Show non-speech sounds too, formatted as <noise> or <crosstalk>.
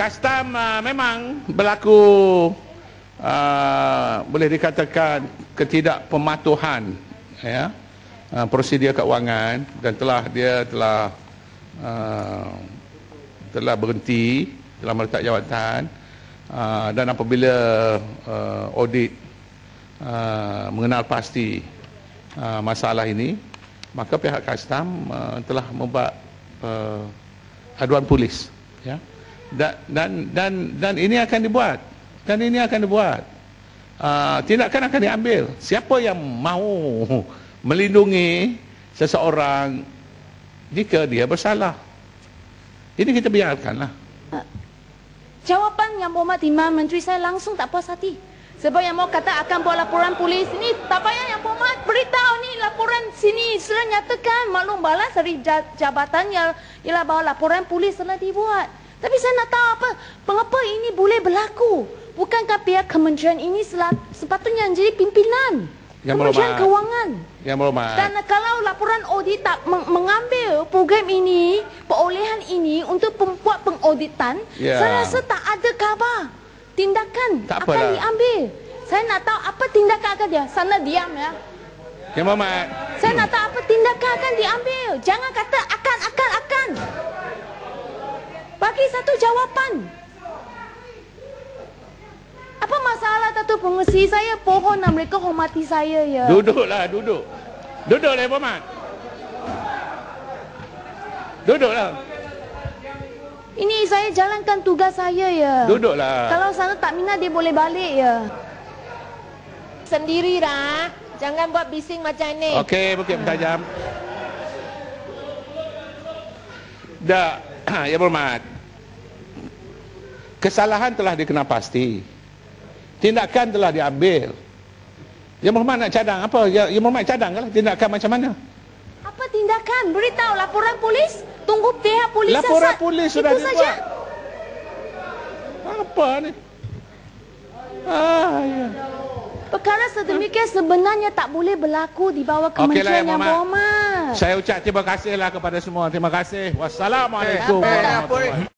Custom uh, memang berlaku uh, boleh dikatakan ketidakpematuhan ya. Uh, prosedur keuangan dan telah dia telah uh, telah berhenti telah meletak jawatan. Uh, dan apabila uh, audit uh, mengenal pasti uh, masalah ini maka pihak custom uh, telah membuat uh, aduan polis ya dan dan dan dan ini akan dibuat. Dan ini akan dibuat. Uh, tindakan akan diambil. Siapa yang mahu melindungi seseorang jika dia bersalah? Ini kita biarkanlah. Jawapan yang Berhormat Imam Menteri saya langsung tak puas hati. Sebab yang mau kata akan buat laporan polis ni tak payah yang Berhormat. Beritahu ni laporan sini sudah nyatakan. Maklum balas dari jabatan yang ialah bahawa laporan polis telah dibuat. Tapi saya nak tahu apa mengapa ini boleh berlaku? Bukankah pihak kementerian ini sepatutnya menjadi pimpinan? Yang Kementerian berhormat. Kewangan. yang berhormat Dan kalau laporan audit tak meng- mengambil program ini, perolehan ini untuk membuat pengauditan, Ya. saya rasa tak ada khabar tindakan Tak akan apalah. diambil. Saya nak tahu apa tindakan akan dia. Sana diam ya. yang berhormat Saya nak tahu apa tindakan akan diambil. Jangan kata akan, akan, akan. Bagi satu jawapan. Apa masalah Datuk Pengusi? Saya pohon dan mereka hormati saya ya. duduklah duduk duduklah yang berhormat duduklah Ini saya jalankan tugas saya ya. duduklah Kalau sana tak minat dia boleh balik ya. Sendiri dah. Jangan buat bising macam ni. Okey, bukit bertajam. Dah, <clears throat> ya berhormat. Kesalahan telah dikenal pasti. Tindakan telah diambil. Yang berhormat nak cadang apa? Ya, yang berhormat cadang lah tindakan macam mana? Apa tindakan? Beritahu laporan polis. Tunggu pihak polis Laporan asal. polis sudah Itu saja. dibuat. Apa ni? Ah, ya. Perkara sedemikian sebenarnya tak boleh berlaku di bawah Okeylah, kementerian Yang yang Berhormat. berhormat. Saya ucap terima kasihlah kepada semua. Terima kasih. Wassalamualaikum Eh,